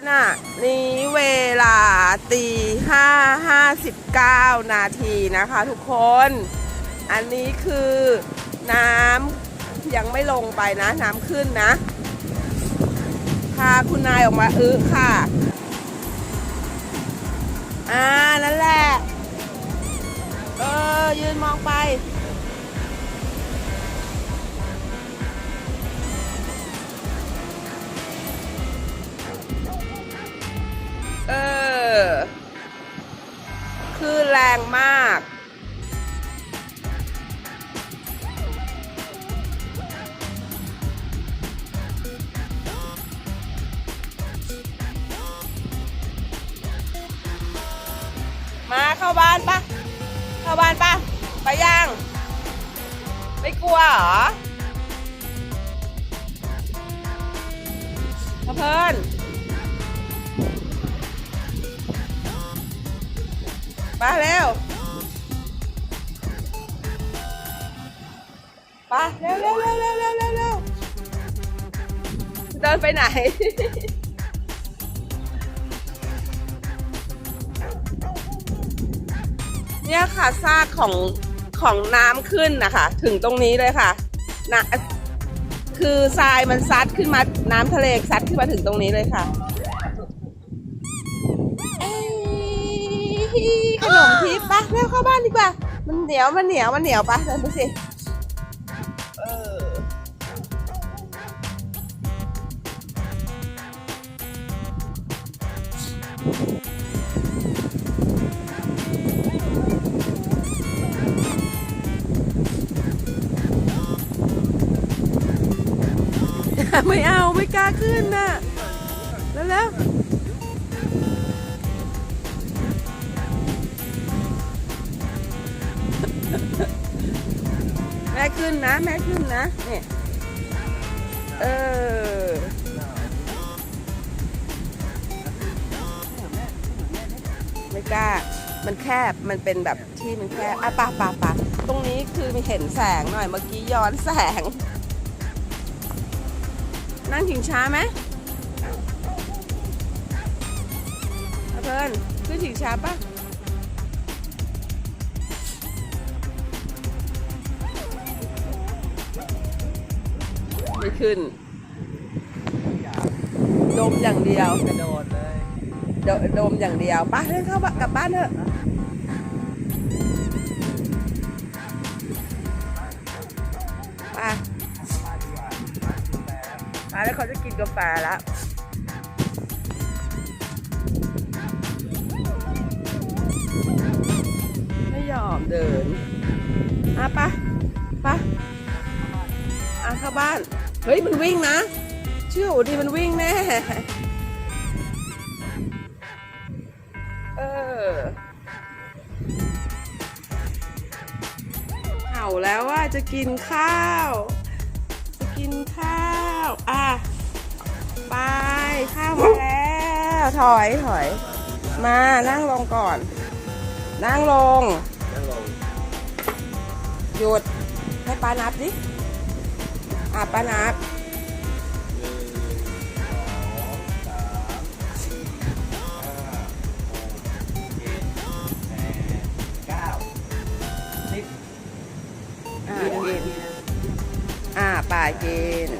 ขณะนี้เวลาตีห้าห้าสิบเก้านาทีนะคะทุกคน อันนี้คือน้ำยังไม่ลงไปนะ น้ำขึ้นนะพาคุณนายออกมาอึค่ะ อ่า นั่นแหละ เออ ยืนมองไป แรงมาก มาเข้าบ้านปะเข้าบ้านปะไปยังไม่กลัวเหรอเพลิน ไปเร็วไปเร็วเร็วเร็วเร็วเร็วเร็วเร็วเดินไปไหน เนี่ยค่ะซากของของน้ำขึ้นนะคะ ถึงตรงนี้เลยค่ะนะคือทรายมันซัดขึ้นมาน้ำทะเลซัดขึ้นมาถึงตรงนี้เลยค่ะ ยขนมทิพย์ปะเร็วเข้าบ้านดีกว่า มันเหนียวมันเหนียวมันเหนียวปะเดินไปสิเออไม่เอาไม่กล้าขึ้นน่ะ แล้วแล้ว แม่ขึ้นนะ แม่ขึ้นนะเนี่ยเออไม่กล้า มันแคบ มันเป็นแบบที่มันแคบอะป่ะป่ะป่ะตรงนี้คือมีเห็นแสงหน่อย เมื่อกี้ย้อนแสง นั่งถิงช้าไหมเพิ่อนขึ้นถิงช้าปะ ไม่ขึ้นดมอย่างเดียวกระโดดเลยดดมอย่างเดียวไป้าเดินเข้าบ้านกลับบ้านเถอะไปไปแล้วเขาจะกินกาแฟแล้วไม่ยอมเดินอะไปะปะอะเข้าบ้าน เฮ้ยมันวิ่งนะ เชื่ออูดีมันวิ่งแน่ เออเห่าแล้วว่าจะกินข้าว จะกินข้าว อะ ไป ข้าวมาแล้ว ถอยถอย มานั่งลงก่อน นั่งลง นั่งลง หยุด ให้ป้านับดิ อะป้านับหนึ่งสองสามสี่ห้าหกเจ็ดแปดเก้าสิบอะกินอะป่ากิน